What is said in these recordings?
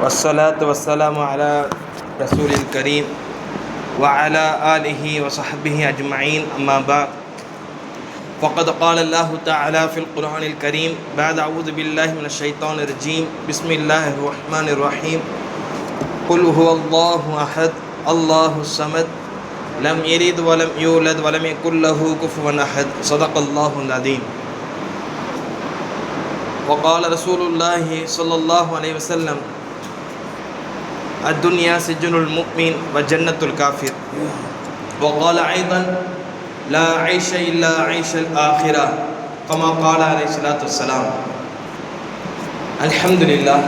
والصلاة والسلام على رسول الكريم وعلى آله وصحبه أجمعين. أما بعد فقد قال الله تعالى في القرآن الكريم بعد أعوذ بالله من الشيطان الرجيم. بسم الله الرحمن الرحيم. قل هو الله أحد الله الصمد لم يلد ولم يولد ولم يكن له كفوا أحد. صدق الله العظيم. وقال رسول الله صلى الله عليه وسلم الدنيا سجن المؤمن وجنة الكافر وقال أيضا لا عيش إلا عيش الآخرة كما قال عليه الصلاة والسلام الحمد لله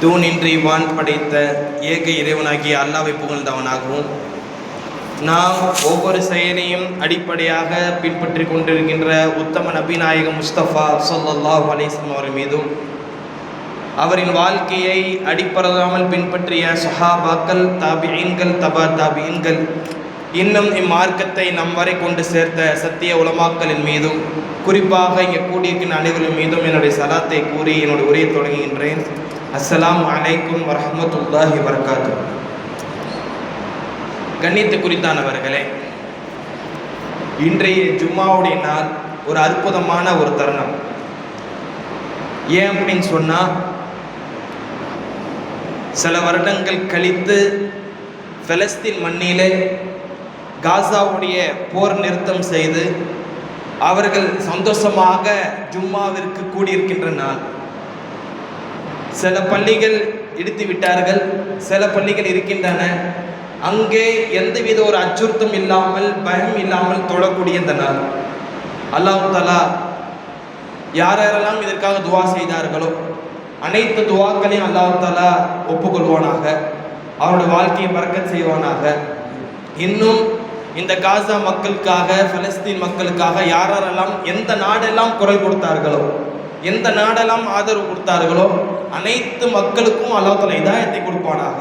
தூணின்றி வான் படைத்த ஏக இறைவனாகிய அல்லாவை புகழ்ந்தவனாகவும் நாம் ஒவ்வொரு செயலையும் அடிப்படையாக பின்பற்றி கொண்டிருக்கின்ற உத்தம நபிநாயகம் முஸ்தபா ஸல்லல்லாஹு அலைஹி வஸல்லம் அவர் மீதும் அவரின் வாழ்க்கையை அடிப்படையாமல் பின்பற்றிய சஹாபாக்கள் தாபியன்கள் தபா தாபியன்கள் இன்னும் இம்மார்க்கத்தை நம் வரை கொண்டு சேர்த்த சத்திய உலமாக்களின் மீதும் குறிப்பாக இங்கே கூடியிருக்கின்ற அனைவரின் மீதும் என்னுடைய சலாத்தை கூறி என்னுடைய உரையை தொடங்குகின்றேன். அஸ்லாம் அலைக்கும் வரமத்துல்லாஹி வரகாத்து கண்ணியத்து குறித்தானவர்களே இன்றைய ஜும்மாவுடைய நாள் ஒரு அற்புதமான ஒரு தருணம். ஏன் அப்படின்னு சொன்னால் சில வருடங்கள் கழித்து பெலஸ்தீன் மண்ணிலே காசாவுடைய போர் நிறுத்தம் செய்து அவர்கள் சந்தோஷமாக ஜும்மாவிற்கு கூடியிருக்கின்ற நாள். சில பள்ளிகள் இடித்து விட்டார்கள் சில பள்ளிகள் இருக்கின்றன. அங்கே எந்தவித ஒரு அச்சுறுத்தம் இல்லாமல் பயம் இல்லாமல் தொழக்கூடிய இந்த நாள். அல்லாஹ் தலா யாரெல்லாம் இதற்காக துவா செய்தார்களோ அனைத்து துவாக்களையும் அல்லாஹாலா ஒப்புக்கொள்வானாக. அவருடைய வாழ்க்கையை பறக்க செய்வானாக. இன்னும் இந்த காசா மக்களுக்காக பலஸ்தீன் மக்களுக்காக யாரெல்லாம் எந்த நாடெல்லாம் குரல் கொடுத்தார்களோ எந்த நாடெல்லாம் ஆதரவு கொடுத்தார்களோ அனைத்து மக்களுக்கும் அல்லாஹ் இதாயத்தை கொடுப்பானாக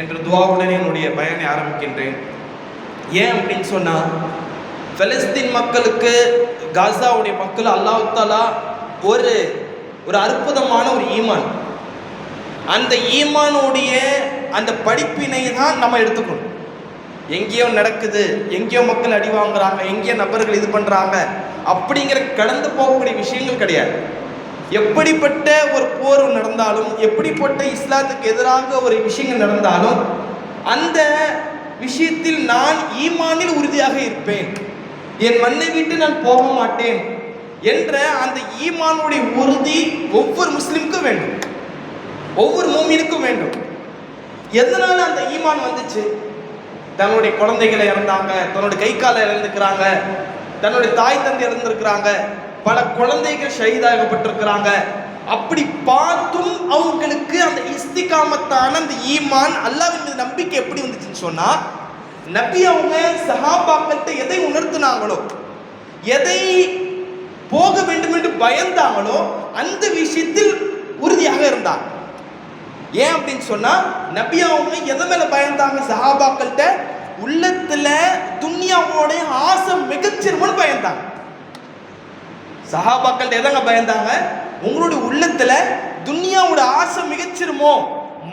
என்று துவாவுடன் என்னுடைய பயனை ஆரம்பிக்கின்றேன். ஏன் அப்படின்னு சொன்னால் பலஸ்தீன் மக்களுக்கு காசாவுடைய மக்கள் அல்லாஹாலா ஒரு ஒரு அற்புதமான ஒரு ஈமான். அந்த ஈமானுடைய அந்த படிப்பினை தான் நம்ம எடுத்துக்கணும். எங்கேயோ நடக்குது எங்கேயோ மக்கள் அடி வாங்குறாங்க எங்கேயோ நபர்கள் இது பண்ணுறாங்க அப்படிங்கிற கடந்து போகக்கூடிய விஷயங்கள் கிடையாது. எப்படிப்பட்ட ஒரு போர் நடந்தாலும் எப்படிப்பட்ட இஸ்லாத்துக்கு எதிராக ஒரு விஷயங்கள் நடந்தாலும் அந்த விஷயத்தில் நான் ஈமானில் உறுதியாக இருப்பேன். என் மண்ணை விட்டு நான் போக மாட்டேன். என்ற அந்த ஈமானுடைய உறுதி ஒவ்வொரு முஸ்லிமுக்கும் வேண்டும். ஒவ்வொரு மூமினுக்கும் வேண்டும். எதனால அந்த ஈமான் வந்துச்சு? தன்னுடைய குழந்தைகளை இறந்தாங்க தன்னுடைய கை காலை இழந்துக்கிறாங்க தன்னுடைய தாய் தந்தை இறந்துருக்கிறாங்க பல குழந்தைகள் ஷஹீதாகப்பட்டிருக்கிறாங்க. அப்படி பார்த்தும் அவங்களுக்கு அந்த இஸ்திகாமத்தான அந்த ஈமான் அல்லாவின் மீது நம்பிக்கை எப்படி வந்துச்சுன்னு சொன்னா நபி அவங்க சஹாபாக்கள்கிட்ட எதை உணர்த்தினாங்களோ எதை போக வேண்டும் என்று பயந்தாங்களோ அந்த விஷயத்தில் உறுதியாக இருந்தாங்க ஏன் அப்படின்னு சொன்னா நபி அவங்க எதை மேல பயந்தாங்க? சஹாபாக்கள்கிட்ட உள்ளத்துல துன்யாவோட ஆசை மிகச்சிறுமன்னு பயந்தாங்க. சஹாபாக்கள்கிட்ட எதங்க பயந்தாங்க? உங்களுடைய உள்ளத்துல துன்யாவோட ஆசை மிகச்சிருமோ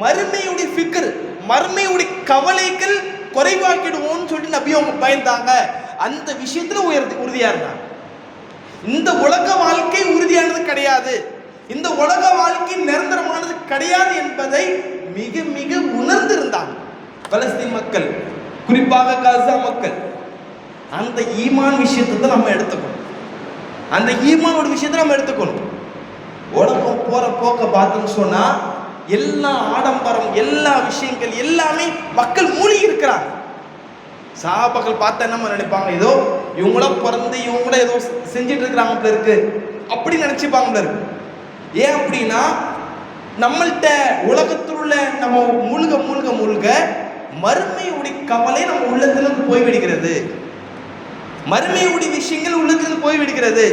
மறுமையுடைய ஃபிக்கர் மறுமையுடைய கவலைகள் குறைவாக்கிடுவோம்னு சொல்லிட்டு நபி அவங்க பயந்தாங்க. அந்த விஷயத்துல உயர்ந்து உறுதியா இருந்தாங்க. இந்த உலக வாழ்க்கை உறுதியானது கிடையாது. இந்த உலக வாழ்க்கை நிரந்தரமானது கிடையாது என்பதை மிக மிக உணர்ந்திருந்தாங்க பலஸ்தீன் மக்கள் குறிப்பாக காசா மக்கள். அந்த ஈமான் விஷயத்தை நம்ம எடுத்துக்கணும். அந்த ஈமானோட விஷயத்தை நம்ம எடுத்துக்கணும். உலகம் போற போக்க பார்த்தோம்னு சொன்னா எல்லா ஆடம்பரம் எல்லா விஷயங்கள் எல்லாமே மக்கள் மூழ்கி இருக்கிறாங்க. சகாபாக்கள் பார்த்தா என்ன நினைப்பாங்க? ஏதோ இவங்களும் பிறந்து இவங்கள ஏதோ செஞ்சுட்டு இருக்கிறாங்க போல இருக்கு. அப்படி நினைச்சுப்பாங்க இருக்கு. ஏன் அப்படின்னா நம்மள்கிட்ட உலகத்தில் உள்ள நம்ம மூழ்க மூழ்க மூழ்க மறுமையுடைய கவலை நம்ம உள்ளத்திலிருந்து போய்விடுகிறது மறுமையுடைய விஷயங்கள் உள்ளத்திலிருந்து போய்விடுகிறது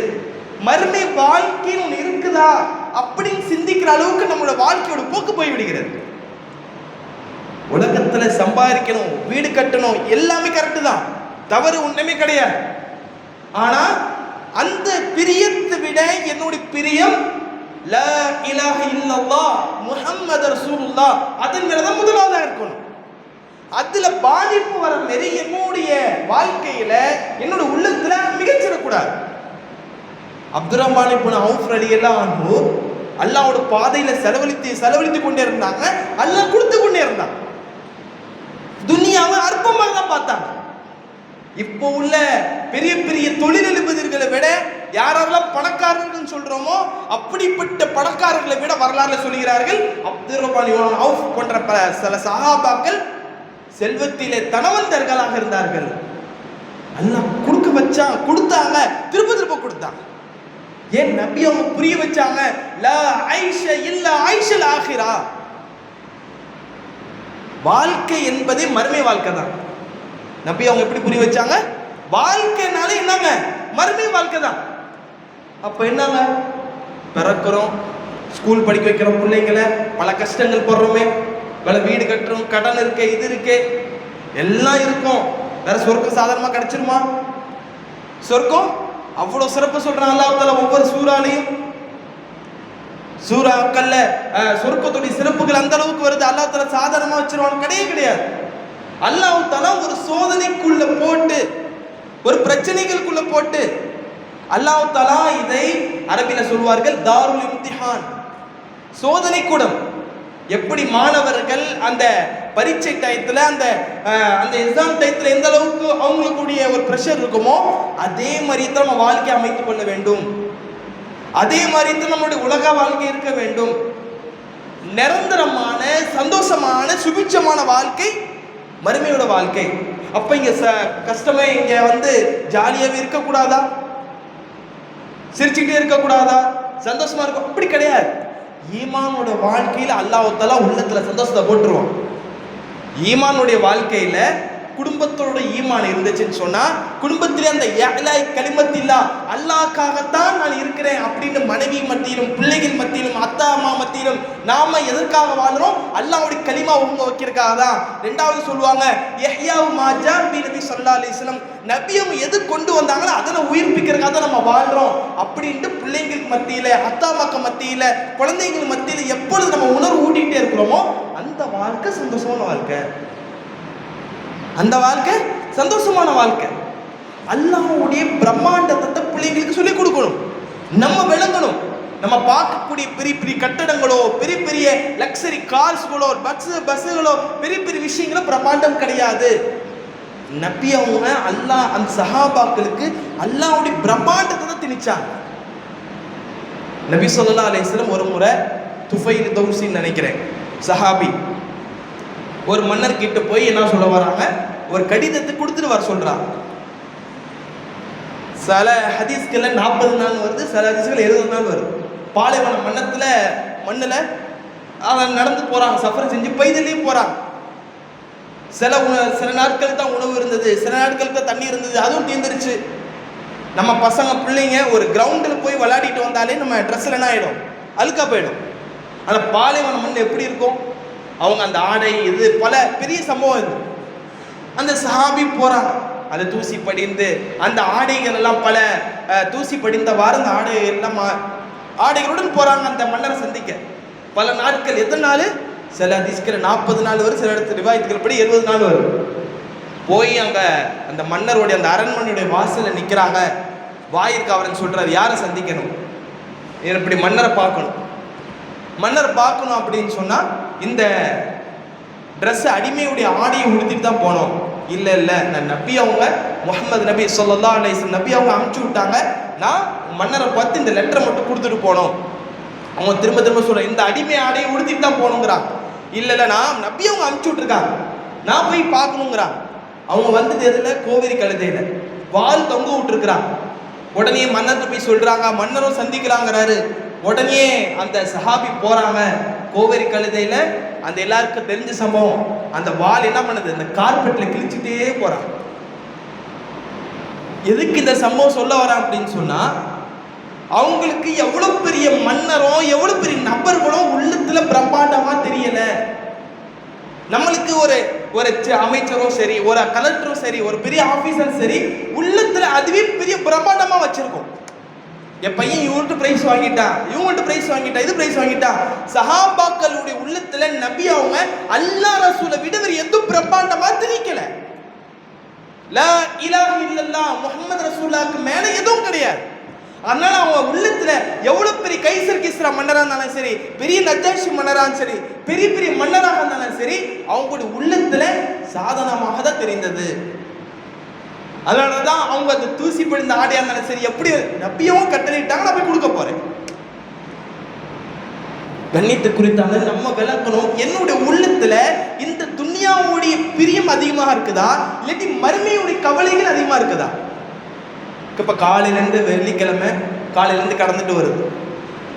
மறுமை வாழ்க்கை ஒன்று இருக்குதா அப்படின்னு சிந்திக்கிற அளவுக்கு நம்மளோட வாழ்க்கையோட போக்கு போய்விடுகிறது உலகத்தில் சம்பாதிக்கணும் வீடு கட்டணும் எல்லாமே கரெக்டு தான். தவறு ஒன்றுமே கிடையாது. ஆனால் அந்த பிரியத்தை விட என்னுடைய பிரியம் ல இலாஹ இல்லல்லா முஹம்மது ரசூலுல்லாஹ் அதன் மேல தான் முதலாவதா இருக்கணும். அதில் பாதிப்பு வர மாரி என்னுடைய வாழ்க்கையில் என்னோட உள்ளத்தில் மிகச்சிடக்கூடாது அப்துல் ரஹ்மான் இப்னு அவுஃப் ரலியல்லாஹு அன்ஹு அல்லாஹ்வோட பாதையில செலவழித்து செலவழித்து கொண்டே இருந்தாங்க. அல்லாஹ் கொடுத்து கொண்டே இருந்தான். துன்யாவை அற்பமாக தான் பார்த்தாங்க. இப்போ உள்ள பெரிய பெரிய தொழிலதிபதிகளை விட யாரெல்லாம் பணக்காரர்கள் சொல்றோமோ அப்படிப்பட்ட பணக்காரர்களை விட வரலாறுல சொல்கிறார்கள் அப்துல் ரஹ்மான் இப்னு அவுஃப் போன்ற பல- சில சஹாபாக்கள் செல்வத்திலே தனவந்தர்களாக இருந்தார்கள். அல்லாஹ் கொடுக்க வச்சா கொடுத்தாங்க திரும்ப திரும்ப கொடுத்தாங்க ஏன் நபி அவங்க புரிய வச்சாங்க? லா ஐஷ இல்ல ஐஷல் ஆகிறா வாழ்க்கை என்பதே மறுமை வாழ்க்கை தான். நம்பி அவங்க எப்படி புரிய வச்சாங்க? வாழ்க்கைனாலே என்னங்க? மறுமை வாழ்க்கை தான். அப்போ என்னங்க? பிறக்கிறோம் ஸ்கூல் படிக்க வைக்கிறோம் பிள்ளைங்களை பல கஷ்டங்கள் போடுறோமே. பல வீடு கட்டுறோம் கடன் இருக்கு இது இருக்கு. எல்லாம் இருக்கும். வேற சொர்க்கம் சாதாரணமாக கிடைச்சிருமா? சொர்க்கம்? அவ்வளோ சிறப்பு சொல்கிறான் அல்லாத்தால ஒவ்வொரு சூறாலையும் சூறாக்கல்ல சுருக்கத்துடைய சிறப்புகள் அந்த அளவுக்கு வருது. அல்லாஹ் தாலா சாதாரணமா வச்சிருவான் கிடையவே கிடையாது. அல்லாஹ் தலா ஒரு சோதனைக்குள்ள போட்டு ஒரு பிரச்சனைகளுக்குள்ள போட்டு அல்லாஹ் தலா இதை அரபில சொல்வார்கள் தாருல் இம்திஹான். சோதனை கூடம். எப்படி மாணவர்கள் அந்த பரீட்சை டயத்தில் அந்த அந்த எக்ஸாம் டயத்தில் எந்த அளவுக்கு அவங்களுக்குடைய ஒரு ப்ரெஷர் இருக்குமோ அதே மாதிரி தான் நம்ம வாழ்க்கையை அமைத்து கொள்ள வேண்டும். அதே மாதிரி தான் நம்மளுடைய உலக வாழ்க்கை இருக்க வேண்டும். நிரந்தரமான சந்தோஷமான சுபிட்சமான வாழ்க்கை மறுமையோட வாழ்க்கை. அப்ப இங்க ச கஷ்டமே இங்க வந்து ஜாலியாகவே இருக்கக்கூடாதா? சிரிச்சுக்கிட்டே இருக்கக்கூடாதா? சந்தோஷமா இருக்கும். அப்படி கிடையாது. ஈமானோட வாழ்க்கையில அல்லாஹாலா உள்ளத்துல சந்தோஷத்தை போட்டுருவான் ஈமானுடைய வாழ்க்கையில குடும்பத்தோட ஈமான் இருந்துச்சுன்னு சொன்னா குடும்பத்திலே அந்த ஏலாய் களிமத்தில்லா அல்லாக்காகத்தான் நான் இருக்கிறேன் அப்படின்னு மனைவி மத்தியிலும் பிள்ளைகள் மத்தியிலும் அத்தா அம்மா மத்தியிலும் நாம எதற்காக வாழ்றோம்? அல்லாவுடைய களிமா உங்க வைக்கிறதுக்காக தான். ரெண்டாவது சொல்லுவாங்க எஹ்யாவு மாஜா பி நபி ஸல்லல்லாஹு நபியம் எது கொண்டு வந்தாங்களோ அதனை உயிர்ப்பிக்கிறதுக்காக தான் நம்ம வாழ்றோம் அப்படின்ட்டு பிள்ளைங்களுக்கு மத்தியில அத்தா அம்மாக்கு மத்தியில குழந்தைங்களுக்கு மத்தியில எப்பொழுது நம்ம உணர்வு ஊட்டிகிட்டே இருக்கிறோமோ அந்த வாழ்க்கை சந்தோஷமான வாழ்க்கை. அந்த வாழ்க்கை சந்தோஷமான வாழ்க்கை. அல்லாவுடைய பிரம்மாண்டத்தை பிள்ளைங்களுக்கு சொல்லிக் கொடுக்கணும். நம்ம விளங்கணும். நம்ம பார்க்கக்கூடிய பெரிய பெரிய கட்டடங்களோ பெரிய பெரிய லக்ஸரி கார்ஸ்களோ பஸ் பஸ்ஸுகளோ பெரிய பெரிய விஷயங்களோ பிரம்மாண்டம் கிடையாது. நபி அவங்க அல்லாஹ் அந்த சஹாபாக்களுக்கு அல்லாவுடைய பிரம்மாண்டத்தை தான் திணிச்சாங்க. நபி ஸல்லல்லாஹு அலையம் ஒரு முறை துஃபைல் தௌசின்னு நினைக்கிறேன். சஹாபி ஒரு மன்னர் கிட்ட போய் என்ன சொல்ல வராங்க? ஒரு கடிதத்தை கொடுத்துட்டு வர சொல்றாங்க. சில ஹதீஸ்களில் நாற்பது நாள் வருது சில ஹதீஸ்கள் எழுபது நாள் வருது. பாலைவன மன்னத்தில் மண்ணில் அவன் நடந்து போகிறாங்க சஃபர் செஞ்சு பைதலையும் போகிறாங்க சில உண சில நாட்கள் தான் உணவு இருந்தது சில நாட்கள் தான் தண்ணி இருந்தது அதுவும் தீர்ந்துருச்சு. நம்ம பசங்க பிள்ளைங்க ஒரு கிரவுண்டில் போய் விளையாடிட்டு வந்தாலே நம்ம ட்ரெஸ்ஸில் என்ன ஆகிடும் அழுக்கா போயிடும். அந்த பாலைவன மண் எப்படி இருக்கும்? அவங்க அந்த ஆடை இது பல பெரிய சம்பவம் இது அந்த சஹாபி போறாங்க. அந்த தூசி படிந்து அந்த ஆடைகள் எல்லாம் பல தூசி படிந்தவாறு அந்த ஆடை எல்லாம் மா- ஆடைகளுடன் போறாங்க அந்த மன்னரை சந்திக்க. பல நாட்கள் எத்தனை நாள்? சில அதிஸ்கிற நாற்பது நாள் வரும் சில இடத்துல ரிவாயத்துகள் படி எழுபது நாள் வரும். போய் அங்க அந்த மன்னருடைய அந்த அரண்மனையுடைய வாசல்ல நிக்கிறாங்க. வாயிற்கு அவரன் சொல்றாரு யாரை சந்திக்கணும்? இப்படி மன்னரை பார்க்கணும். மன்னர் பார்க்கணும் அப்படின்னு சொன்னா இந்த ட்ரெஸ் அடிமையுடைய ஆடையை உடுத்திட்டு தான் போனோம். இல்லை இல்லை நான் நபி அவங்க முகமது நபி சொல்லல்லா அலைஹி நபி அவங்க அமுச்சு விட்டாங்க. நான் மன்னரை பார்த்து இந்த லெட்டரை மட்டும் கொடுத்துட்டு போனோம். அவங்க திரும்ப திரும்ப சொல்ற இந்த அடிமை ஆடையை உடுத்திட்டு தான் போகணுங்கிறான். இல்லை இல்லை நான் நபி அவங்க அமுச்சு விட்டுருக்காங்க. நான் போய் பார்க்கணுங்கிறான். அவங்க வந்தது எதில்? கோவிரி கழுதையில். வால் தொங்க விட்டுருக்குறான். உடனே மன்னர்கிட்ட போய் சொல்கிறாங்க மன்னரும் சந்திக்கிறாங்கிறாரு உடனே அந்த சஹாபி போகிறாங்க கோவேரி கழுதையில அந்த எல்லாருக்கும் தெரிஞ்ச சம்பவம். அந்த வால் என்ன பண்ணுது? அந்த கார்பெட்ல கிழிச்சிட்டே போறான் எதுக்கு இந்த சம்பவம் சொல்ல வரான் அப்படின்னு சொன்னா அவங்களுக்கு எவ்வளவு பெரிய மன்னரோ எவ்வளவு பெரிய நபர்களோ உள்ளத்துல பிரம்மாண்டமா தெரியல. நம்மளுக்கு ஒரு ஒரு அமைச்சரும் சரி ஒரு கலெக்டரும் சரி ஒரு பெரிய ஆபீசரும் சரி உள்ளத்துல அதுவே பெரிய பிரம்மாண்டமா வச்சிருக்கோம். என் பையன் இவன்ட்டு பிரைஸ் வாங்கிட்டான். இவன்ட்டு பிரைஸ் வாங்கிட்டான். இது பிரைஸ் வாங்கிட்டான்? சஹாபாக்களுடைய உள்ளத்துல நபி அவங்க அல்லா ரசூலை விட எதுவும் பிரம்மாண்டமா திணிக்கல. லா இலாஹ இல்லல்லா முகமது ரசூல்லாக்கு மேல எதுவும் கிடையாது. அதனால அவங்க உள்ளத்துல எவ்வளவு பெரிய கைசர் கிஸ்ரா மன்னரா இருந்தாலும் சரி பெரிய நஜாஷி மன்னரா சரி பெரிய பெரிய மன்னராக இருந்தாலும் சரி அவங்களுடைய உள்ளத்துல சாதனமாக தான் தெரிந்தது. அதனால தான் அவங்க அந்த தூசி படிந்த ஆடையாக இருந்தாலும் சரி எப்படி நப்பியவும் கட்டளையிட்டாங்க நான் போய் கொடுக்க போறேன். கண்ணியத்தை குறித்தான நம்ம விளக்கணும். என்னுடைய உள்ளத்துல இந்த துன்யாவுடைய பிரியம் அதிகமாக இருக்குதா? இல்லாட்டி மறுமையுடைய கவலைகள் அதிகமாக இருக்குதா? இப்போ காலையிலேருந்து வெள்ளிக்கிழமை காலையிலேருந்து கடந்துட்டு வருது.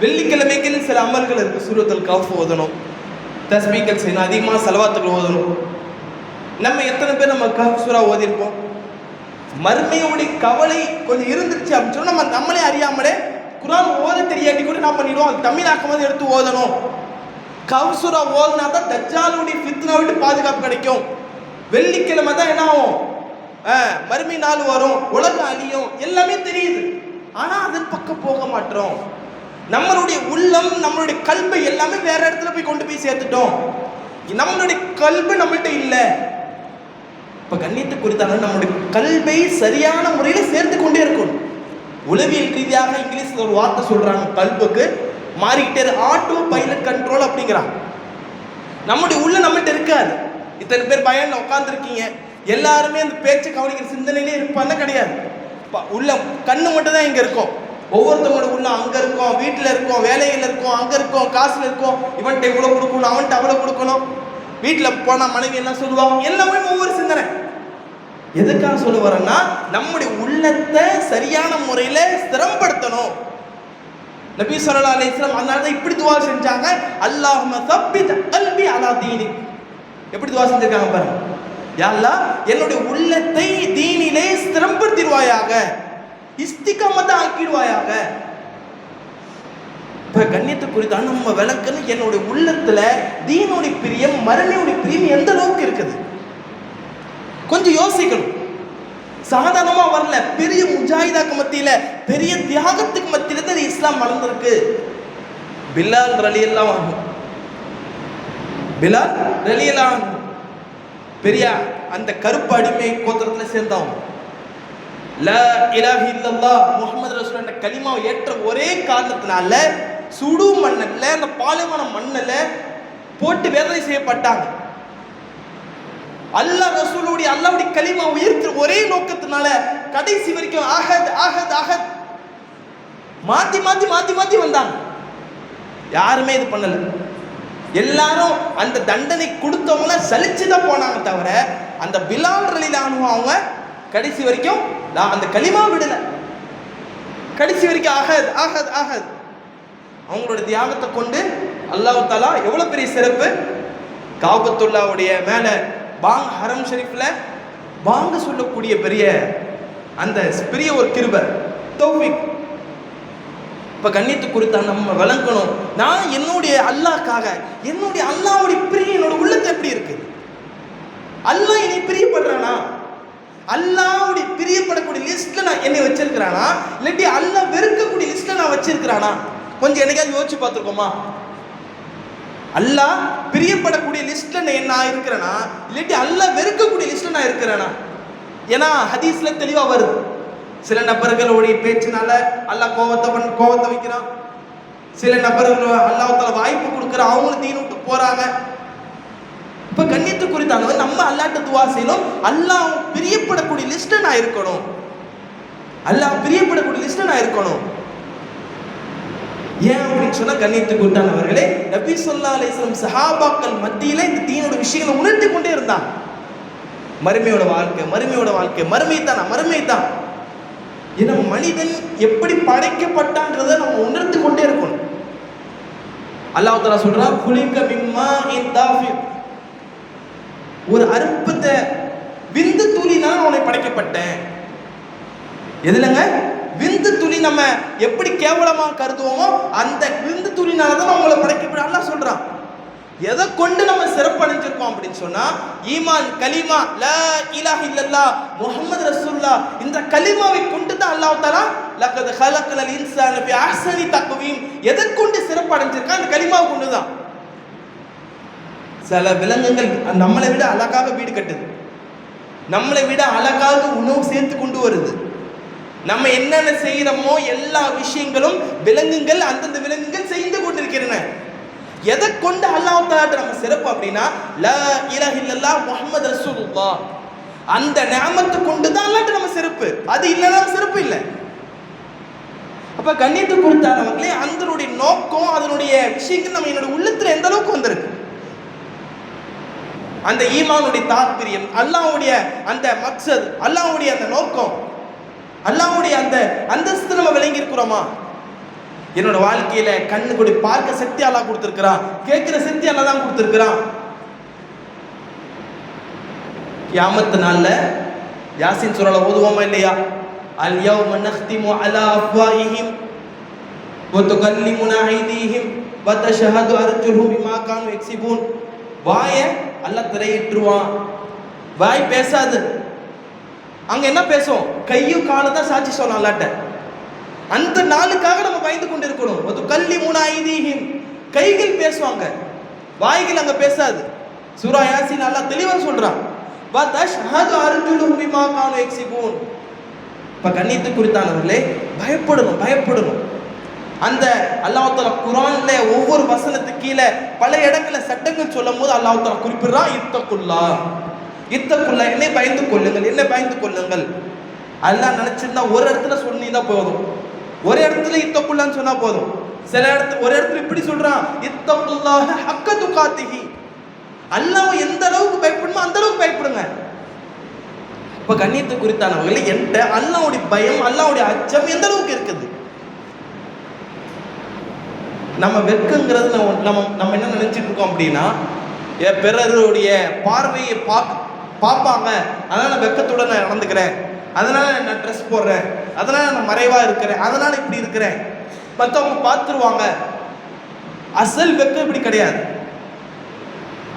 வெள்ளிக்கிழமைக்குன்னு சில அமல்கள் இருக்கு. சூரத்தில் கவுஃப் ஓதணும். தஸ்மீக்கள் செய்யணும். அதிகமாக செலவாத்துக்கள் ஓதணும். நம்ம எத்தனை பேர் நம்ம கஃப் சூறா ஓதிருப்போம் மறுமையுடைய கவலை கொஞ்சம் இருந்துச்சு அப்படின்னு சொல்லி நம்ம நம்மளே அறியாமலே குரான் ஓத தெரியாட்டி கூட நான் பண்ணிடுவோம் அது தமிழாக்கமாவது எடுத்து ஓதணும். கவுசுரா ஓதுனா தான் தஜ்ஜாலுடைய ஃபித்னா விட்டு பாதுகாப்பு கிடைக்கும். வெள்ளிக்கிழமை தான் என்ன ஆகும்? ஆ, மறுமை நாள் வரும். உலக அழியும். எல்லாமே தெரியுது. ஆனால் அதன் பக்கம் போக மாட்டோம். நம்மளுடைய உள்ளம் நம்மளுடைய கல்வை எல்லாமே வேற இடத்துல போய் கொண்டு போய் சேர்த்துட்டோம். நம்மளுடைய கல்வி நம்மள்கிட்ட இல்லை. இப்ப கண்ணியத்தை குறித்தான நம்முடைய கல்வை சரியான முறையில் சேர்த்து கொண்டே இருக்கணும். உளவியல் ரீதியாக இங்கிலீஷில் ஒரு வார்த்தை சொல்கிறாங்க கல்புக்கு. மாறிக்கிட்டே ஆட்டோ பைலட் கண்ட்ரோல் அப்படிங்கிறாங்க நம்முடைய உள்ள நம்மகிட்ட இருக்காது. இத்தனை பேர் பயன் உட்காந்துருக்கீங்க எல்லாருமே அந்த பேச்சு கவனிக்கிற சிந்தனையிலே இருப்பான்னு கிடையாது. உள்ள கண்ணு மட்டும் தான் இங்கே இருக்கும். ஒவ்வொருத்தவங்களோட உள்ள அங்கே இருக்கும் வீட்டில் இருக்கும் வேலையில் இருக்கும் அங்கே இருக்கும் காசில் இருக்கும். இவன்கிட்ட இவ்வளோ கொடுக்கணும் அவன்கிட்ட அவ்வளோ கொடுக்கணும். வீட்டில் போனால் மனைவி என்ன சொல்லுவாங்க எல்லாமே ஒவ்வொரு சிந்தனை. எதுக்காக சொல்ல வரேன்னா நம்முடைய உள்ளத்தை சரியான முறையில ஸ்திரம்படுத்தணும் நபி சொல்லா அலி இஸ்லாம் அதனால தான் இப்படி துவா செஞ்சாங்க. அல்லாஹும தப்பித் கல்பி அலா தீனி எப்படி துவா செஞ்சிருக்காங்க பாருங்க. யா என்னுடைய உள்ளத்தை தீனிலே ஸ்திரப்படுத்திடுவாயாக இஸ்திகமத்தை ஆக்கிடுவாயாக. இப்ப கண்ணியத்தை குறித்தான் நம்ம விளக்குன்னு என்னுடைய உள்ளத்துல தீனுடைய பிரியம் மரணியுடைய பிரியம் எந்த அளவுக்கு இருக்குது? கொஞ்சம் யோசிக்கணும். சாதாரணமா வரல. பெரிய முஜாஹிதாக்கு மத்தியில பெரிய தியாகத்துக்கு மத்தியில தான் இஸ்லாம் வளர்ந்துருக்கு. பிலால் ரலியெல்லாம் ஆகும் பிலால் ரலியெல்லாம் பெரிய அந்த கருப்பு அடிமை கோத்திரத்துல சேர்ந்தவன். லா இலாஹி இல்லல்லா முஹம்மது ரசூல் என்ற கலிமாவை ஏற்ற ஒரே காரணத்தினால சுடு மண்ணல்ல அந்த பாலைவன மண்ணில் போட்டு வேதனை செய்யப்பட்டாங்க. அல்லாஹ் ரசூலுடைய அல்லாவுடைய களிமா உயர்த்து ஒரே நோக்கத்தினால கடைசி வரைக்கும் அஹத் அஹத் அஹத். மாத்தி மாத்தி மாத்தி மாத்தி வந்தாங்க. யாருமே இது பண்ணல. எல்லாரும் அந்த தண்டனை கொடுத்தவங்கள சலிச்சு தான் போனாங்க தவிர அந்த பிலால் ரலிலானு அவங்க கடைசி வரைக்கும் நான் அந்த களிமா விடல. கடைசி வரைக்கும் ஆகாது ஆகாது ஆகாது அவங்களோட தியாகத்தை கொண்டு அல்லாஹ் தாலா எவ்வளவு பெரிய சிறப்பு? காபத்துல்லாவுடைய மேலே பாங் ஹரம் ஷெரீஃபில் வாங்க சொல்லக்கூடிய பெரிய அந்த பெரிய ஒரு கிருப தௌஃபிக். இப்போ கண்ணியத்து குறித்த நம்ம விளங்கணும். நான் என்னுடைய அல்லாக்காக என்னுடைய அல்லாவுடைய பிரிய என்னோட உள்ளத்தை எப்படி இருக்கு? அல்லாஹ் என்னை பிரியப்படுறானா? அல்லாவுடைய பிரியப்படக்கூடிய லிஸ்ட்ல நான் என்னை வச்சிருக்கிறானா? இல்லாட்டி அல்லா வெறுக்கக்கூடிய லிஸ்ட்ல நான் வச்சிருக்கிறானா? கொஞ்சம் என்னைக்காவது யோசிச்சு பார்த்துருக்கோமா? அல்லாஹ் பிரியப்படக்கூடிய லிஸ்ட்ல நான் இருக்கிறேனா இல்லாட்டி அல்லாஹ் வெறுக்கக்கூடிய லிஸ்ட்ல நான் இருக்கிறேனா? ஏன்னா ஹதீஸ்ல தெளிவா வருது. சில நபர்களுடைய பேச்சினால அல்லாஹ் கோவத்தை பண்ண கோவத்தை வைக்கிறான். சில நபர்கள் அல்லாஹால வாய்ப்பு கொடுக்குற அவங்களும் தீனு விட்டு போறாங்க. இப்ப கண்ணியத்து குறித்தானவங்க நம்ம அல்லாட்ட துவா செய்யணும். அல்லாஹ் பிரியப்படக்கூடிய லிஸ்ட்ல நான் இருக்கணும். அல்லாஹ் பிரியப்படக்கூடிய லிஸ்ட்ல நான் இருக்கணும். ஏன் அப்படின்னு சொன்னா கண்ணியத்துக்கு உண்டானவர்களே நபி சொல்லா அலிஸ்லம் சஹாபாக்கள் மத்தியில இந்த தீனோட விஷயங்களை உணர்த்தி கொண்டே இருந்தான். மறுமையோட வாழ்க்கை மறுமையோட வாழ்க்கை மறுமை தான் மறுமை தான் ஏன்னா மனிதன் எப்படி படைக்கப்பட்டான்றதை நம்ம உணர்ந்து கொண்டே இருக்கணும். அல்லாஹ் தஆலா சொல்றா குளிக்க மிம்மா இன் ஒரு அற்புத விந்து துளினால் உன்னை படைக்கப்பட்டேன். எதுலங்க? விந்து துளி நம்ம எப்படி கேவலமா கருதுவோமோ அந்த விந்து துளினால தான் உங்களை படைக்கப்பட அல்லாஹ் சொல்றான். எதை கொண்டு நம்ம சிறப்படைஞ்சிருக்கோம் அப்படின்னு சொன்னா ஈமான் கலிமா ல இலாஹ இல்லல்லா முஹம்மது ரசூல்லா இந்த கலிமாவை கொண்டு தான் அல்லாஹ் தாலா லக்கத் ஹலக்கல் இன்சான் ஃபி அஹ்சனி தக்வீம். எதை கொண்டு சிறப்படைஞ்சிருக்கா அந்த கலிமாவை கொண்டு தான். சில விலங்குகள் நம்மளை விட அழகாக வீடு கட்டுது. நம்மளை விட அழகாக உணவு சேர்த்து கொண்டு வருது. நம்ம என்னென்ன செய்கிறோமோ எல்லா விஷயங்களும் விலங்குகள் அந்தந்த விலங்குகள் செய்து கொண்டிருக்கிறன எதை கொண்டு அல்லாஹ் தாலாட்ட நம்ம சிறப்பு அப்படின்னா ல இல இல்லல்லா முகமது ரசூலுல்லா அந்த நியாமத்தை கொண்டு தான் அல்லாட்ட நம்ம சிறப்பு. அது இல்லைன்னா சிறப்பு இல்லை. அப்ப கண்ணியத்தை கொடுத்தானவர்களே அதனுடைய நோக்கம் அதனுடைய விஷயங்கள் நம்ம என்னோட உள்ளத்துல எந்த அளவுக்கு வந்திருக்கு? அந்த ஈமானுடைய தாத்பரியம் அல்லாவுடைய அந்த மக்சது அல்லாவுடைய அந்த நோக்கம். அல்லாவுடைய அந்த அந்தஸ்து நம்ம விளங்கி இருக்கிறோமா என்னோட வாழ்க்கையில கண்ணு கூட பார்க்க சக்தி அல்லா கொடுத்துருக்கிறான். கேட்கிற சக்தி அல்லா தான் கொடுத்துருக்கிறான். கியாமத்து நாள்ல யாசின் சூறால ஓதுவோமா இல்லையா? அல் யௌம நஹ்திமு அலா அஃப்வாஹிஹிம் வ துகல்லிமுனா ஐதீஹிம் வ ஷஹது அர்ஜுலுஹும் பிமா கானு யக்ஸிபூன் வாய அல்லாஹ் திரையிட்டுருவான். வாய் பேசாது. அங்க என்ன பேசும் கையும் காலை தான் சாட்சி சொன்னான் அல்லாட்ட. அந்த நாளுக்காக நம்ம பயந்து கொண்டு இருக்கணும் அது கல்லி மூணு ஐதீகம் கைகள் பேசுவாங்க. வாய்கள் அங்க பேசாது. சூரா யாசின் நல்லா தெளிவா சொல்றான். வா இப்ப கண்ணியத்து குறித்தானவர்களே பயப்படணும் பயப்படணும் அந்த அல்லாஹால குரான்ல ஒவ்வொரு வசனத்துக்கு கீழே பல இடங்களில் சட்டங்கள் சொல்லும் போது அல்லாஹால குறிப்பிடுறான் இத்தக்குல்லா இத்தக்குள்ள என்னை பயந்து கொள்ளுங்கள் என்னை பயந்து கொள்ளுங்கள். அல்லாஹ் நினைச்சிருந்தா ஒரு இடத்துல சொன்னீங்கன்னா போதும். ஒரு இடத்துல இத்தக்குள்ளான்னு சொன்னா போதும். சில இடத்துல ஒரு இடத்துல இப்படி சொல்றான் இத்தக்குள்ளாக ஹக்க காத்திகி அல்லாஹ் எந்த அளவுக்கு பயப்படணுமோ அந்த அளவுக்கு பயப்படுங்க. இப்ப கண்ணியத்தை குறித்தானவங்களே என்கிட்ட அல்லாவுடைய பயம் அல்லாவுடைய அச்சம் எந்த அளவுக்கு இருக்குது? நம்ம வெட்கங்கிறது நம்ம நம்ம நம்ம என்ன நினைச்சிட்டு இருக்கோம் அப்படின்னா என் பிறருடைய பார்வையை பார்க்க பார்ப்பாங்க. அதனால் நான் வெக்கத்துடன் நான் நடந்துக்கிறேன். அதனால் நான் ட்ரெஸ் போடுறேன். அதனால் நான் மறைவாக இருக்கிறேன். அதனால் இப்படி இருக்கிறேன். மற்றவங்க பார்த்துருவாங்க. அசல் வெக்கம் இப்படி கிடையாது.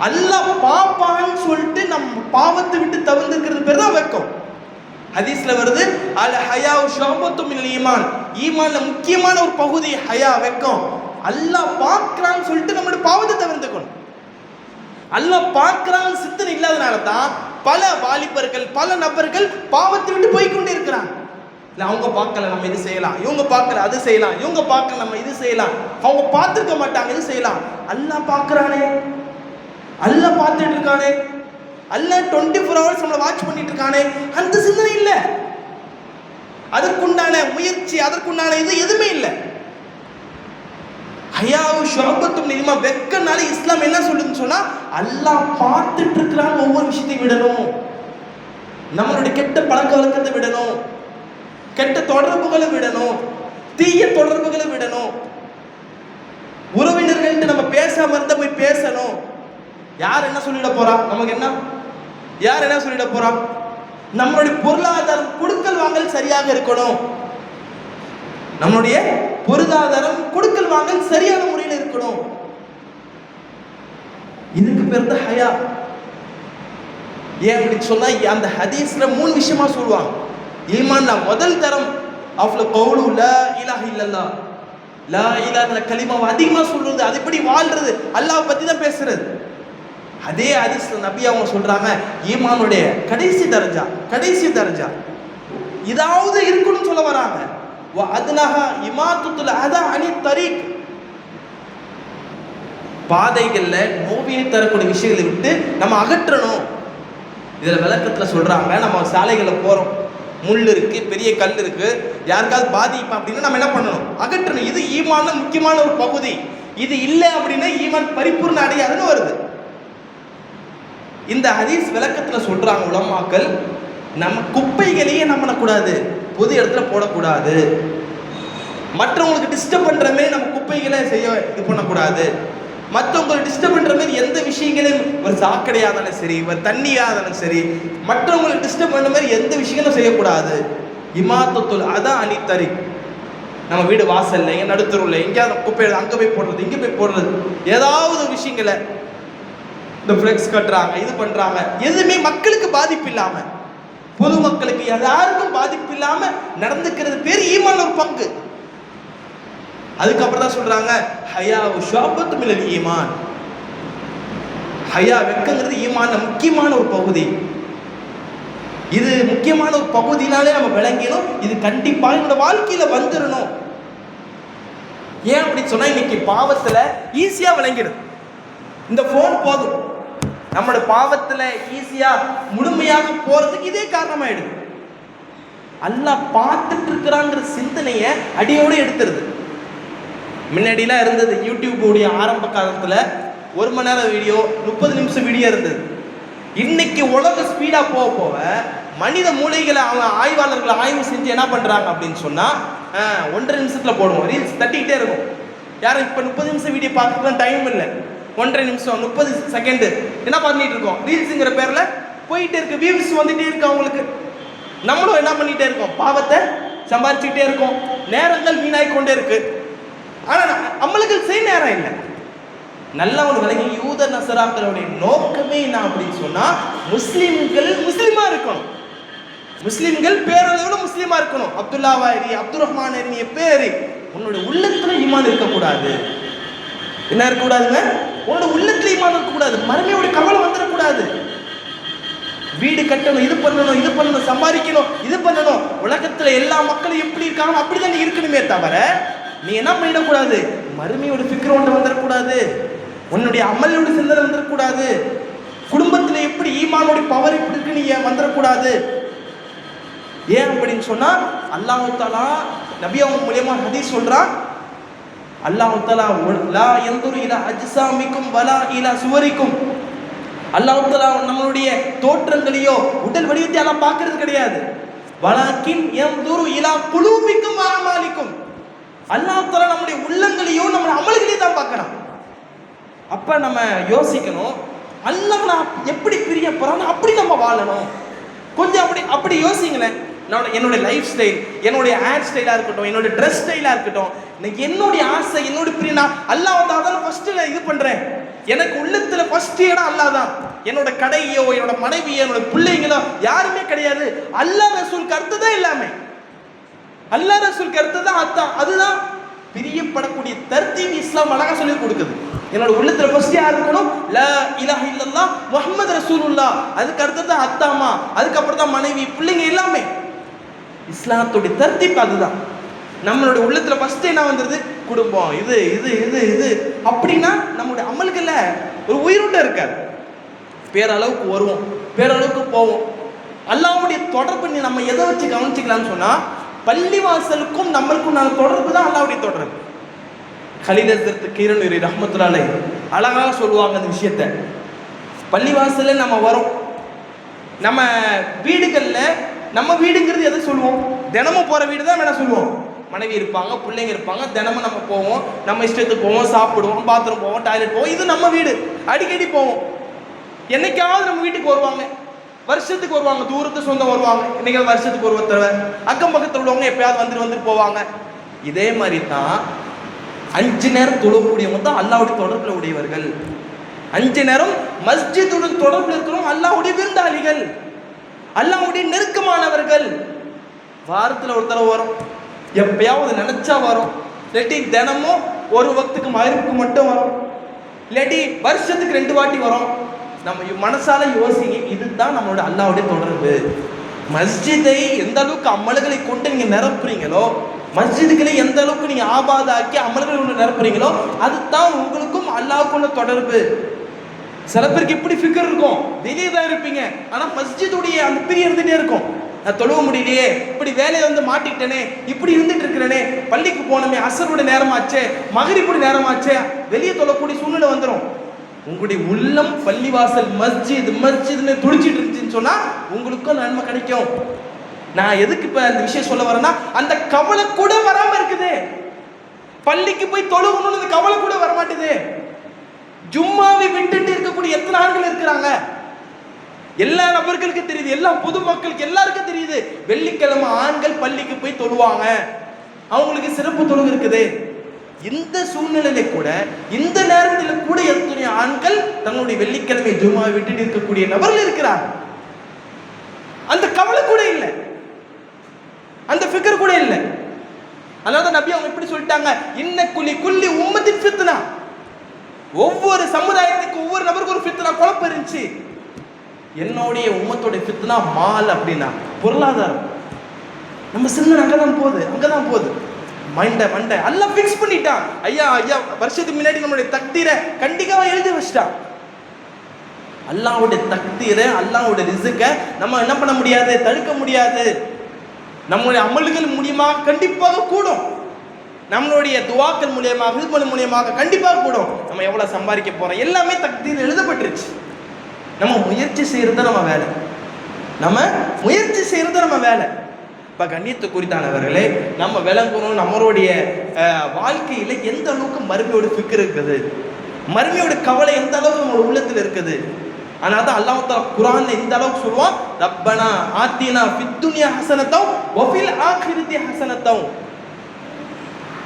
அல்லாஹ் பாப்பான்னு சொல்லிட்டு நம்ம பாவத்தை விட்டு தவிர்த்துக்கிறது பேர் தான் வெக்கம். ஹதீஸ்ல வருது அல் ஹயா ஷோபத்து இல்லை ஈமான். ஈமான்ல முக்கியமான ஒரு பகுதி ஹயா வெக்கம். அல்லாஹ் பார்க்கறான்னு சொல்லிட்டு நம்மளோட பாவத்தை தவிர்த்துக்கணும். அல்லாஹ் பார்க்கிறான் சிந்தனை இல்லாதனால தான் பல வாலிபர்கள் பல நபர்கள் பாவத்தை விட்டு போய் கொண்டு இருக்கிறாங்க அவங்க பார்க்கல நம்ம இது செய்யலாம். இவங்க பார்க்கல அது செய்யலாம். இவங்க பார்க்கல நம்ம இது செய்யலாம். அவங்க பார்த்துருக்க மாட்டாங்க இது செய்யலாம். அல்லாஹ் பார்க்கறானே. அல்ல பார்த்துட்டு இருக்கானே. அல்ல டுவெண்ட்டி ஃபோர் ஹவர்ஸ் நம்மளை வாட்ச் பண்ணிட்டு இருக்கானே. அந்த சிந்தனை இல்லை. அதற்குண்டான முயற்சி அதற்குண்டான இது எதுவுமே இல்லை. ஹயாவு ஷோபத்தும் நியமா வெக்கனால இஸ்லாம் என்ன சொல்லுதுன்னு சொன்னா அல்லாஹ் பார்த்துட்டு இருக்கிறான் ஒவ்வொரு விஷயத்தையும் விடணும். நம்மளுடைய கெட்ட பழக்க வழக்கத்தை விடணும். கெட்ட தொடர்புகளை விடணும். தீய தொடர்புகளை விடணும். உறவினர்கள்ட்ட நம்ம பேசாம இருந்தா போய் பேசணும். யார் என்ன சொல்லிட போறா? நமக்கு என்ன? யார் என்ன சொல்லிட போறா? நம்மளுடைய பொருளாதாரம் கொடுக்கல் வாங்கல் சரியாக இருக்கணும். நம்மளுடைய பொருளாதாரம் கொடுக்கல் வாங்கல் சரியான முறையில் இருக்கணும். இதுக்கு பேர் தான் ஹயா. ஏன் அப்படின்னு சொன்னா அந்த ஹதீஸ்ல மூணு விஷயமா சொல்லுவாங்க. ஈமான்ல முதல் தரம் அவ்வளோ கவுலு லா இலாஹ இல்லல்லா லா இலாஹ கலிமாவை அதிகமா சொல்றது அது எப்படி வாழ்றது? அல்லாஹ் பத்தி தான் பேசுறது. அதே ஹதீஸ்ல நபி அவங்க சொல்றாங்க ஈமானுடைய கடைசி தரஜா கடைசி தரஜா. இதாவது இருக்கணும்னு சொல்ல வராங்க. அதுனஹா இமாத்துத்துல அதான் அணி தரீக் பாதைகளில் நோவியை தரக்கூடிய விஷயங்களை விட்டு நம்ம அகற்றணும். இதில் விளக்கத்தில் சொல்கிறாங்க நம்ம சாலைகளில் போகிறோம் முள் இருக்குது பெரிய கல் இருக்குது யாருக்காவது பாதிப்பா அப்படின்னா நம்ம என்ன பண்ணணும்? அகற்றணும். இது ஈமான முக்கியமான ஒரு பகுதி. இது இல்லை அப்படின்னா ஈமான் பரிபூர்ண அடையாதுன்னு வருது. இந்த ஹதீஸ் விளக்கத்தில் சொல்கிறாங்க உலமாக்கள் நம்ம குப்பைகளையே நம்பக்கூடாது. பொது இடத்துல போடக்கூடாது. மற்றவங்களுக்கு டிஸ்டர்ப் பண்ணுற மாதிரி நம்ம குப்பைகளை செய்ய இது பண்ணக்கூடாது. மற்றவங்களை டிஸ்டர்ப் பண்ணுற மாதிரி எந்த விஷயங்களையும் ஒரு சாக்கடையாக இருந்தாலும் சரி ஒரு தண்ணியாக இருந்தாலும் சரி மற்றவங்களை டிஸ்டர்ப் பண்ணுற மாதிரி எந்த விஷயங்களும் செய்யக்கூடாது. இமாத்தத்துல் அதான் அணித்தறி நம்ம வீடு வாசல்ல எங்கே நடுத்தருவில் எங்கேயாவது குப்பை அங்கே போய் போடுறது இங்கே போய் போடுறது ஏதாவது விஷயங்களை இந்த ஃப்ளெக்ஸ் கட்டுறாங்க இது பண்ணுறாங்க எதுவுமே மக்களுக்கு பாதிப்பு இல்லாமல் பொதுமக்களுக்கு யாருக்கும் பாதிப்பு இல்லாம நடந்துக்கிறது பேர் ஈமான் ஒரு பங்கு. அதுக்கப்புறம் தான் சொல்றாங்க ஹயா ஷாபத்து மில்லல் ஈமான். ஹயா வெக்கங்கிறது ஈமான முக்கியமான ஒரு பகுதி. இது முக்கியமான ஒரு பகுதினாலே நம்ம விளங்கிடும் இது கண்டிப்பாக என்னோட வாழ்க்கையில வந்துடணும் ஏன் அப்படி சொன்னா இன்னைக்கு பாவத்துல ஈஸியா விளங்கிடும். இந்த போன் போதும். நம்மளோட பாவத்துல ஈஸியா முழுமையாக போறதுக்கு இதே காரணமாயிடுது. அல்லாஹ் பார்த்துட்டு இருக்கிறாங்கிற சிந்தனைய அடியோடு எடுத்துருது. முன்னாடிலாம் இருந்தது யூடியூபுடைய ஆரம்ப காலத்துல ஒரு மணி நேரம் வீடியோ முப்பது நிமிஷம் வீடியோ இருந்தது. இன்னைக்கு உலக ஸ்பீடா போக போக மனித மூளைகளை அவங்க ஆய்வாளர்களை ஆய்வு செஞ்சு என்ன பண்றாங்க அப்படின்னு சொன்னா ஒன்றரை நிமிஷத்துல போடுவோம். ரீல்ஸ் தட்டிக்கிட்டே இருக்கும். யாரும் இப்ப முப்பது நிமிஷம் வீடியோ பார்க்கறதுலாம் டைம் இல்லை. ஒன்றரை நிமிஷம் முப்பது செகண்டு என்ன பண்ணிட்டு இருக்கோம்? ரீல்ஸுங்கிற பேரில் போயிட்டே இருக்கு. வியூஸ் வந்துட்டே இருக்கு அவங்களுக்கு. நம்மளும் என்ன பண்ணிட்டே இருக்கோம்? பாவத்தை சம்பாரிச்சுக்கிட்டே இருக்கோம். நேரங்கள் வீணாய் கொண்டே இருக்கு. ஆனா நம்ம- நம்மளுக்கு செய்ய நேரம் இல்லை. நல்ல ஒரு விலகி யூத நசராக்களுடைய நோக்கமே என்ன அப்படின்னு சொன்னா முஸ்லிம்கள் முஸ்லிமா இருக்கணும். முஸ்லிம்கள் பேரளவில் முஸ்லீமாக இருக்கணும். அப்துல்லா வாரி அப்துல் ரஹ்மான் எரி பேரு. உன்னோட உள்ளத்துல ஈமான் இருக்கக்கூடாது. என்ன இருக்கக்கூடாதுங்க? உன்னோட உள்ளத்துல ஈமான் இருக்கக்கூடாது. மறுமையோட கவலை வந்துடக்கூடாது வீடு கட்டணும் இது பண்ணணும் இது பண்ணணும் சம்பாதிக்கணும் இது பண்ணணும். உலகத்துல எல்லா மக்களும் எப்படி இருக்காங்க அப்படிதான் நீ இருக்கணுமே தவிர நீ என்ன பண்ணிடக்கூடாது? மறுமையோட ஃபிக்ர் ஒன்று வந்துடக்கூடாது உன்னுடைய அமலோட சிந்தனை வந்துடக்கூடாது குடும்பத்துல எப்படி ஈமானோட பவர் எப்படி இருக்கு நீ ஏன் வந்துடக்கூடாது ஏன் அப்படின்னு சொன்னா அல்லாஹாலா நபி அவங்க மூலியமா ஹதீஸ் சொல்றான் அல்லாஹு தலா லா எந்தொரு இலா அஜ்சாமிக்கும் வலா இலா சுவரிக்கும். அல்லாஹு தலா நம்மளுடைய தோற்றங்களையோ உடல் வடிவத்தை எல்லாம் பார்க்கறது கிடையாது. வலாக்கின் எந்தொரு இலா புழுமிக்கும் அமாலிக்கும். அல்லாஹு தலா நம்முடைய உள்ளங்களையோ நம்முடைய அமல்களையும் தான் பார்க்கலாம் அப்ப நம்ம யோசிக்கணும் அல்லாஹ் எப்படி பிரிய போறான்னு அப்படி நம்ம வாழணும். கொஞ்சம் அப்படி அப்படி யோசிங்களேன். நான் என்னுடைய லைஃப் ஸ்டைல் என்னுடைய ஹேர் ஸ்டைலாக இருக்கட்டும் என்னுடைய ட்ரெஸ் ஸ்டைலாக இருக்கட்டும் எனக்கு என்னுடைய ஆசை என்னோட பிரியனா அல்லாஹ் வந்து அதான் ஃபர்ஸ்ட் நான் இது பண்ணுறேன் எனக்கு உள்ளத்தில் ஃபர்ஸ்ட் இடம் அல்லாஹ் தான். என்னோட கடையோ என்னோட மனைவியோ என்னோட பிள்ளைங்களோ யாருமே கிடையாது. அல்லாஹ் கருத்து தான் எல்லாமே அல்லாஹ் கருத்து தான் அதான். அதுதான் பிரியப்படக்கூடிய தர்த்தீம் இஸ்லாம் அழகா சொல்லி கொடுக்குது. என்னோட உள்ளத்துல ஃபர்ஸ்ட் யார் இருக்கணும்? லா இலாஹ இல்லல்லாஹ் முஹம்மது ரசூலுல்லாஹ். அதுக்கு அடுத்தது அத்தாமா அதுக்கப்புறம் தான் மனைவி பிள்ளைங்க எல்லாமே. இஸ்லாத்துடைய தர்த்திப்பு அதுதான். நம்மளுடைய உள்ளத்துல ஃபர்ஸ்ட் என்ன வந்துருது? குடும்பம். இது இது இது இது. அப்படின்னா நம்மளுடைய அமல்களில் ஒரு உயிரோட்டம் இருக்காது. பேரளவுக்கு வருவோம். பேரளவுக்கு போவோம். அல்லாவுடைய தொடர்பு நீ நம்ம எதை வச்சு கவனிச்சுக்கலாம்னு சொன்னா பள்ளிவாசலுக்கும் நம்மளுக்கும் நான் தொடர்பு தான் அல்லாவுடைய தொடர்பு. கலிதத்திற்கு கீரனுரி ரஹமத்துலாலை அழகாக சொல்லுவாங்க அந்த விஷயத்த. பள்ளிவாசல்ல நம்ம வரோம். நம்ம வீடுகளில் நம்ம வீடுங்கிறது எதை சொல்லுவோம்? தினமும் போகிற வீடு தான் வேணால் சொல்லுவோம். மனைவி இருப்பாங்க பிள்ளைங்க இருப்பாங்க தினமும் நம்ம போவோம் நம்ம இஷ்டத்துக்கு போவோம் சாப்பிடுவோம் பாத்ரூம் போவோம் டாய்லெட் போவோம். இது நம்ம வீடு. அடிக்கடி போவோம். என்னைக்காவது நம்ம வீட்டுக்கு வருவாங்க. வருஷத்துக்கு வருவாங்க தூரத்து சொந்தம் வருவாங்க. இன்னைக்கு வருஷத்துக்கு ஒரு தடவை. அக்கம் பக்கத்தில் உள்ளவங்க எப்பயாவது வந்துட்டு வந்துட்டு போவாங்க. இதே மாதிரி தான் அஞ்சு நேரம் தொழக்கூடியவங்க தான் அல்லாவுடைய தொடர்பில் உடையவர்கள். அஞ்சு நேரம் மஸ்ஜித்துடன் தொடர்பில் இருக்கிறோம் அல்லாவுடைய விருந்தாளிகள். அல்லாவுடைய நெருக்கமானவர்கள். வாரத்தில் ஒரு தடவை வரும். எப்பயாவது நினைச்சா வரும். இல்லாட்டி தினமும் ஒரு வக்துக்கு மகரிப்புக்கு மட்டும் வரும். இல்லாட்டி வருஷத்துக்கு ரெண்டு வாட்டி வரும். நம்ம மனசால யோசிங்க இதுதான் நம்மளோட அல்லாவுடைய தொடர்பு. மஸ்ஜிதை எந்த அளவுக்கு அமல்களை கொண்டு நீங்க நிரப்புறீங்களோ மஸ்ஜிதுகளை எந்த அளவுக்கு நீங்க ஆபாதாக்கி அமல்களை கொண்டு நிரப்புறீங்களோ அதுதான் உங்களுக்கும் அல்லாவுக்குள்ள தொடர்பு. சில பேருக்கு இப்படி ஃபிகர் இருக்கும்? வெளியே தான் இருப்பீங்க. ஆனால் மஸ்ஜிதுடைய அந்த பிரி இருந்துகிட்டே இருக்கும். நான் தொழுவ முடியலையே இப்படி வேலையை வந்து மாட்டிக்கிட்டேனே இப்படி இருந்துட்டு இருக்கிறேனே பள்ளிக்கு போனோமே அசருடைய நேரமாச்சே மகரிப்புடைய நேரமாச்சே வெளியே தொழக்கூடிய சூழ்நிலை வந்துடும் உங்களுடைய உள்ளம் பள்ளிவாசல் மஸ்ஜித் மஸ்ஜித்னு துடிச்சிட்டு இருந்துச்சுன்னு சொன்னால் உங்களுக்கும் நன்மை கிடைக்கும். நான் எதுக்கு இப்போ அந்த விஷயம் சொல்ல வரேன்னா அந்த கவலை கூட வராமல் இருக்குது. பள்ளிக்கு போய் தொழுகணும்னு அந்த கவலை கூட வர மாட்டேது ஜும்மாவை விட்டுட்டு இருக்கக்கூடிய எத்தனை ஆண்கள் இருக்கிறாங்க? எல்லா நபர்களுக்கு தெரியுது எல்லா பொதுமக்களுக்கு எல்லாருக்கும் தெரியுது. வெள்ளிக்கிழமை ஆண்கள் பள்ளிக்கு போய் தொழுவாங்க. அவங்களுக்கு சிறப்பு தொழுகு இருக்குது. இந்த சூழ்நிலையில கூட இந்த நேரத்தில் கூட எத்தனை ஆண்கள் தன்னுடைய வெள்ளிக்கிழமை ஜும்மாவை விட்டுட்டு இருக்கக்கூடிய நபர்கள் இருக்கிறார் அந்த கவலை கூட இல்லை. அந்த ஃபிக்கர் கூட இல்லை. அதாவது நபி அவங்க எப்படி சொல்லிட்டாங்க இன்ன குலி குல்லி உம்மத்தின் ஃபித்னா. ஒவ்வொரு சமுதாயத்துக்கு ஒவ்வொரு நபருக்கு ஒரு ஃபித்னா குழப்பம் இருந்துச்சு. என்னுடைய உம்மத்தோடைய ஃபித்னா மால் அப்படின்னா பொருளாதாரம். நம்ம சிந்தனை அங்கே தான் போகுது அங்கே தான் போகுது. மண்டை மண்டை. எல்லாம் ஃபிக்ஸ் பண்ணிட்டான். ஐயா ஐயா வருஷத்துக்கு முன்னாடி நம்மளுடைய தக்தீரை கண்டிப்பாக எழுதி வச்சிட்டான். அல்லாவுடைய தக்தீரை அல்லாவுடைய ரிசுக்கை நம்ம என்ன பண்ண முடியாது? தடுக்க முடியாது. நம்மளுடைய அமல்கள் மூலியமாக கண்டிப்பாக கூடும். நம்மளுடைய துவாக்கள் மூலியமாக ஹிஸ்பல் மூலியமாக கண்டிப்பாக கூடும். நம்ம எவ்வளோ சம்பாதிக்க போகிறோம் எல்லாமே தகுதியில் எழுதப்பட்டுருச்சு. நம்ம முயற்சி செய்கிறது நம்ம வேலை. நம்ம முயற்சி செய்கிறது நம்ம வேலை. இப்போ கண்ணியத்து குறித்தானவர்களே நம்ம விளங்கணும் நம்மளுடைய வாழ்க்கையில் எந்த அளவுக்கு மறுமையோட ஃபிக்கர் இருக்குது? மறுமையோட கவலை எந்த அளவுக்கு நம்ம உள்ளத்தில் இருக்குது? ஆனால் தான் அல்லாஹ் குரான் இந்த அளவுக்கு சொல்லுவான் ரப்பனா ஆத்தினா பித்துனியா ஹசனத்தம் ஒஃபில் ஆக்கிருதி ஹசனத்தம்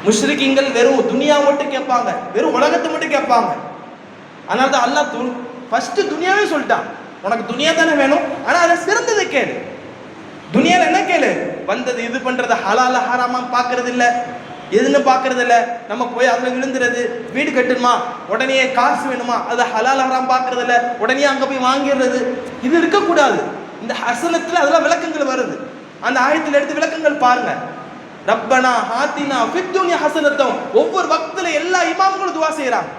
முஷ்ரிக்கிங்கள் வெறும் துனியா மட்டும் கேட்பாங்க வெறும் உலகத்தை மட்டும் கேட்பாங்க. அதனால தான் அல்லா து ஃபஸ்ட்டு துனியாவே சொல்லிட்டான். உனக்கு துனியா தானே வேணும்? ஆனால் அதை சிறந்ததை கேளு. துனியாவில் என்ன கேளு? வந்தது இது பண்ணுறது ஹலால ஹராமா பார்க்கறது இல்லை எதுன்னு பார்க்கறது இல்லை நம்ம போய் அதில் விழுந்துறது வீடு கட்டணுமா? உடனே காசு வேணுமா? அதை ஹலால் ஹராம் பார்க்கறது இல்லை உடனே அங்கே போய் வாங்கிடுறது. இது இருக்கக்கூடாது. இந்த ஹசனத்தில் அதெல்லாம் விளக்கங்கள் வருது. அந்த ஆயத்தில் எடுத்து விளக்கங்கள் பாருங்கள் ரப்பனா ஹாத்தினா ஃபித்துனியா ஹசனத்தம். ஒவ்வொரு வக்துல எல்லா இமாம்களும் துவா செய்றாங்க.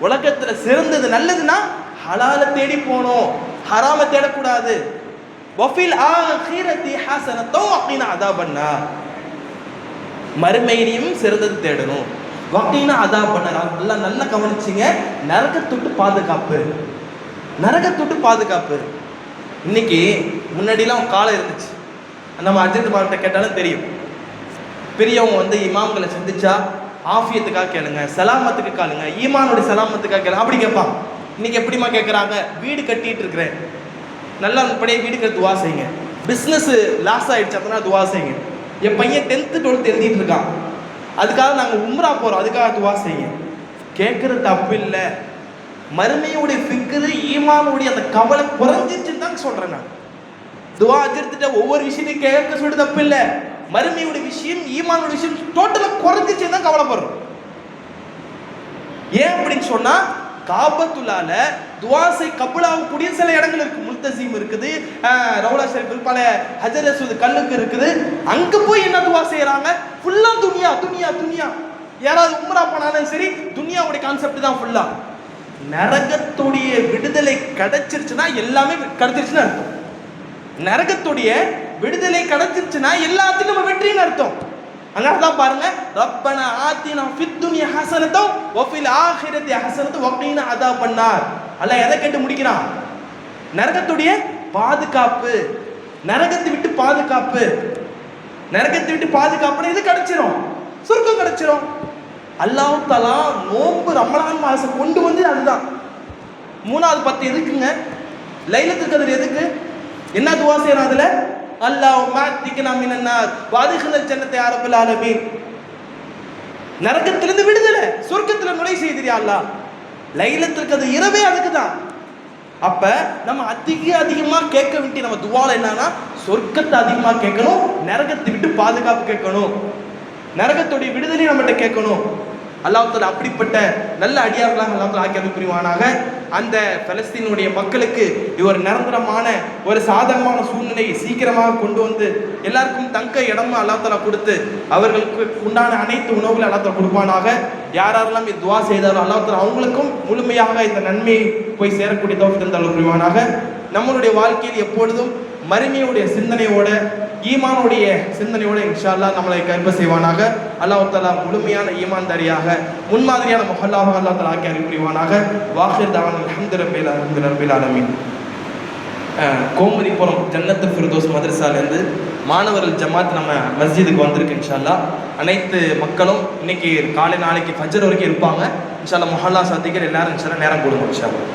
உலகத்துல சிறந்தது நல்லதுன்னா ஹலால தேடி போகணும். ஹராம தேடக்கூடாது. வஃபில் ஆஹிரத்தி ஹசனத்தம் அதா பண்ணா மறுமையிலையும் சிறந்தது தேடணும். வக்கீனா அதாபன்னா நல்லா நல்லா கவனிச்சிங்க. நரகத்தொட்டு பாதுகாப்பு. நரகத்தொட்டு பாதுகாப்பு. இன்னைக்கு முன்னாடிலாம் காலம் இருந்துச்சு. நம்ம அஜித் பால்கிட்ட கேட்டாலும் தெரியும். பெரியவங்க வந்து இமாம்களை சந்திச்சா ஆஃபியத்துக்காக கேளுங்க சலாமத்துக்கு காலுங்க ஈமானுடைய சலாமத்துக்காக கேளுங்க. அப்படி கேட்பான். இன்னைக்கு எப்படிம்மா கேட்குறாங்க வீடு கட்டிட்டு இருக்கிறேன். நல்லா அப்படியே வீடு துவா செய்யுங்க. பிஸ்னஸ் லாஸ் ஆகிடுச்சு அப்படின்னா துவா செய்யுங்க. என் பையன் டென்த்து டுவெல்த் எழுதிட்டு இருக்கான். அதுக்காக நாங்கள் உம்ரா போகிறோம் அதுக்காக துவா செய்யுங்க. கேட்குறது தப்பு இல்லை. மறுமையுடைய ஃபிக்கரு ஈமானுடைய அந்த கவலை குறைஞ்சிச்சுன்னு தான் சொல்கிறேன் நான். துவா அஜர்த்திட்ட ஒவ்வொரு விஷயத்தையும் கேட்க சொல்லிட்டு தப்பு இல்லை. மறுமையோட விஷயம் ஈமானோட விஷயம் டோட்டலாக குறைஞ்சிச்சு தான் கவலைப்படுறோம். ஏன் அப்படின்னு சொன்னால் காபத்துலால துவாசை கபுலாகக்கூடிய சில இடங்கள் இருக்கு. முல்தசீம் இருக்குது ஆஹ், ரவுலா ஷெரீஃப் பல ஹஜர் அஸ்வத் கல்லுக்கு இருக்குது. அங்க போய் என்ன துவா செய்யறாங்க ஃபுல்லா துனியா துனியா துனியா. யாராவது உம்ரா போனாலும் சரி துனியாவுடைய கான்செப்ட் தான் ஃபுல்லா நரகத்துடைய விடுதலை கிடைச்சிருச்சுன்னா எல்லாமே கிடைச்சிருச்சுன்னு அர்த்தம். நரகத்துடைய விடுதலை கிடைச்சிருச்சுன்னா எல்லாத்தையும் நம்ம வெற்றின்னு அர்த்தம். அதனால தான் பாருங்க ரப்பன ஆத்தினா ஃபித்துனிய ஹசனத்தோ ஒஃபில் ஆஹிரத்தி ஹசனத்தோ அப்படின்னு அதா பண்ணார். அல்ல எதை கேட்டு முடிக்கிறான்? நரகத்துடைய பாதுகாப்பு. நரகத்தை விட்டு பாதுகாப்பு. நரகத்தை விட்டு பாதுகாப்புன்னு இது கிடைச்சிரும். சுருக்கம் கிடைச்சிரும். அல்லாஹ் தலா நோன்பு ரமலான் மாசம் கொண்டு வந்து அதுதான். மூணாவது பத்து எதுக்குங்க? லைலத்துக்கு கதிர் எதுக்கு? என்ன துவா செய்யறோம் அதுல? அல்லாஹ் மாத்திக்கனா என்னன்னா வாதிகல் சென்னத்தை ஆரம்பில் ஆலமீன். நரகத்திலிருந்து விடுதலை சொர்க்கத்துல நுழை செய்திரியா அல்லாஹ். லைலத்திற்கு அது இரவே அதுக்கு தான் அப்ப நம்ம அதிக அதிகமா கேட்க வேண்டிய நம்ம துவால என்னன்னா சொர்க்கத்தை அதிகமா கேட்கணும் நரகத்தை விட்டு பாதுகாப்பு கேட்கணும். நரகத்துடைய விடுதலையும் நம்மகிட்ட கேட்கணும். அல்லாஹால அப்படிப்பட்ட நல்ல அடியார்களாக அல்லாஹ் ஆக்கி புரிவானாக அந்த பலஸ்தீனுடைய மக்களுக்கு ஒரு நிரந்தரமான ஒரு சாதகமான சூழ்நிலையை சீக்கிரமாக கொண்டு வந்து எல்லாருக்கும் தங்க இடமும் அல்லாஹ் கொடுத்து அவர்களுக்கு உண்டான அனைத்து உணவுகளை அல்லாஹ் கொடுப்பானாக. யார் யாரெல்லாம் இது துவா செய்தாரோ அல்லாஹ் அவங்களுக்கும் முழுமையாக இந்த நன்மையை போய் சேரக்கூடிய தௌஃபீக் தந்தால் புரிவானாக. நம்மளுடைய வாழ்க்கையில் எப்பொழுதும் மறுமையுடைய சிந்தனையோட ஈமானுடைய சிந்தனையோடு இன்ஷால்லா நம்மளை கர்ப்ப செய்வானாக. அல்லாஹ் தஆலா முழுமையான ஈமான்தாரியாக முன்மாதிரியான மொஹல்லாக அல்லா தலா ஆக்கி அறிவுரிவானாக வாஹிர் தவான் அல்ஹம்து ரபில் அல்ஹம்து ரபில் ஆலமீன். ஜன்னத்து ஃபிர்தோஸ் மதரசாலேருந்து மாணவர்கள் ஜமாத் நம்ம மஸ்ஜிதுக்கு வந்திருக்கு இன்ஷால்லா அனைத்து மக்களும் இன்னைக்கு காலை நாளைக்கு ஃபஜர் வரைக்கும் இருப்பாங்க. இன்ஷால்லா மொஹல்லா சத்திகர் எல்லாரும் இன்ஷா நேரம் கொடுங்க இன்ஷா அல்லாஹ்